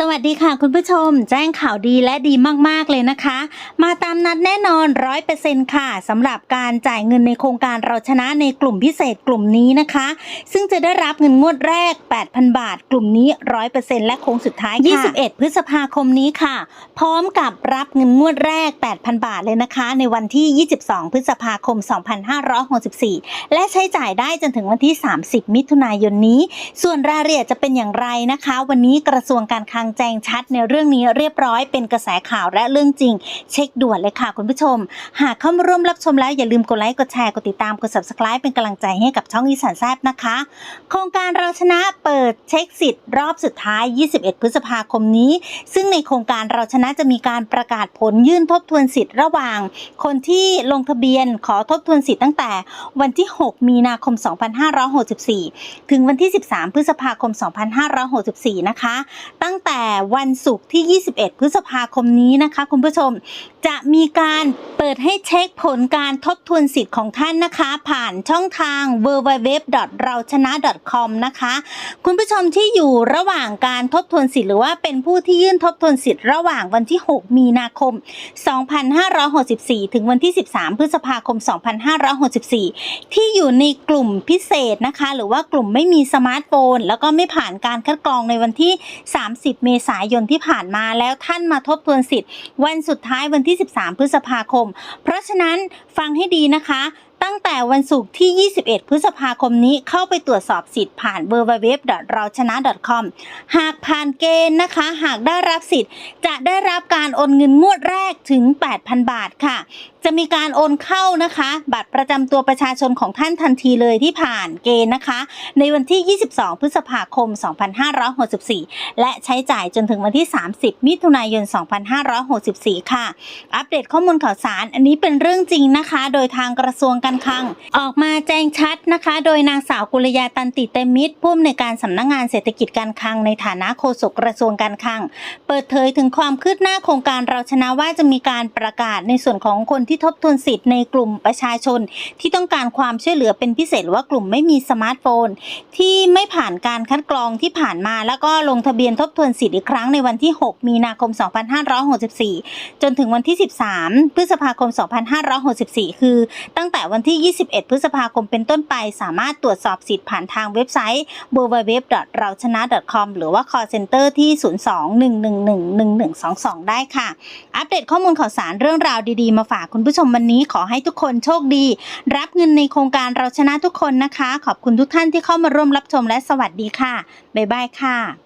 สวัสดีค่ะคุณผู้ชม แจ้งข่าวดีและดีมาก ๆ เลยนะคะ มาตามนัดแน่นอน100%ค่ะสำหรับการจ่ายเงินในโครงการเราชนะในกลุ่มพิเศษกลุ่มนี้นะคะ ซึ่งจะได้รับเงินงวดแรก 8,000 บาท กลุ่มนี้100%และโค้งสุดท้าย 21 พฤษภาคมนี้ค่ะ พร้อมกับรับเงินงวดแรก 8,000 บาทเลยนะคะ ในวันที่ 22 พฤษภาคม 2564 และใช้จ่ายได้จนถึงวันที่ 30 มิถุนายนนี้ ส่วนรายละเอียดจะเป็นอย่างไรนะคะ วันนี้กระทรวงการคลังแจ้งชัดในเรื่องนี้เรียบร้อยเป็นกระแสข่าวและเรื่องจริง เช็คด่วนเลยค่ะคุณผู้ชม หากเข้ามาร่วมรับชมแล้วอย่าลืมกดไลค์กดแชร์กดติดตามกด subscribe เป็นกำลังใจให้กับช่องอีสานแซบนะคะ โครงการเราชนะเปิดเช็คสิทธิ์รอบสุดท้าย 21 พฤษภาคมนี้ ซึ่งในโครงการเราชนะจะมีการประกาศผลยื่นทบทวนสิทธิ์ระหว่าง คนที่ลงทะเบียนขอทบทวนสิทธิ์ตั้งแต่วันที่ 6 มีนาคม 2564 ถึงวันที่ 13 พฤษภาคม 2564 นะคะ ตั้งแต่แต่วันศุกร์ที่ 21 พฤษภาคมนี้นะคะ คุณผู้ชมจะมีการเปิดให้เช็คผลการทบทวนสิทธิ์ของท่านนะคะ ผ่านช่องทาง w w w เราชนะ .com นะคะ คุณผู้ชมที่อยู่ระหว่างการทบทวนสิทธิ์หรือว่าเป็นผู้ที่ยื่นทบทวนสิทธิ์ระหว่างวันที่ 6 มีนาคม 2564 ถึงวันที่ 13 พฤษภาคม 2564 ที่อยู่ในกลุ่มพิเศษนะคะ หรือว่ากลุ่มไม่มีสมาร์ทโฟน แล้วก็ไม่ผ่านการคัดกรองในวันที่ 30เมษายนที่ผ่านมาแล้วท่านมาทบทวนสิทธิ์ วันสุดท้ายวันที่ 13 พฤษภาคม เพราะฉะนั้นฟังให้ดีนะคะ ตั้งแต่วันศุกร์ที่ 21 พฤษภาคมนี้เข้าไปตรวจสอบสิทธิ์ผ่าน w w w เราชนะ .com หากผ่านเกณฑ์นะคะ หากได้รับสิทธิ์ จะได้รับการโอนเงินงวดแรกถึง 8,000 บาทค่ะ จะมีการโอนเข้านะคะ บัตรประจำตัวประชาชนของท่านทันทีเลยที่ผ่านเกณฑ์นะคะ ในวันที่ 22 พฤษภาคม 2564 และใช้จ่ายจนถึงวันที่ 30 มิถุนายน 2564 ค่ะ อัปเดตข้อมูลข่าวสาร อันนี้เป็นเรื่องจริงนะคะ โดยทางกระทรวงการคลังออกมาแจ้งชัดนะคะ โดยนางสาวกุลยาตันติเตมิตรผู้อำนวยการสำนักงานเศรษฐกิจการคลังในฐานะโฆษกกระทรวงการคลัง เปิดเผยถึงความคืบหน้าโครงการเราชนะว่าจะมีการประกาศในส่วนของคนที่ทบทวนสิทธิ์ในกลุ่มประชาชน ที่ต้องการความช่วยเหลือเป็นพิเศษว่ากลุ่มไม่มีสมาร์ทโฟน ที่ไม่ผ่านการคัดกรองที่ผ่านมา แล้วก็ลงทะเบียนทบทวนสิทธิ์อีกครั้งในวันที่ 6 มีนาคม 2564 จนถึงวันที่ 13 พฤษภาคม 2564 คือตั้งแต่วันที่ 21 พฤษภาคมเป็นต้นไป สามารถตรวจสอบสิทธิ์ผ่านทางเว็บไซต์ www เราชนะ .com หรือว่า call center ที่ 02-111-1122 ได้ค่ะ อัปเดตข้อมูลข่าวสารเรื่องราวดีๆ มาฝากคุณผู้ชมวันนี้ขอให้ทุกคนโชคดี รับเงินในโครงการเราชนะทุกคนนะคะ ขอบคุณทุกท่านที่เข้ามาร่วมรับชมและสวัสดีค่ะ บ๊ายบายค่ะ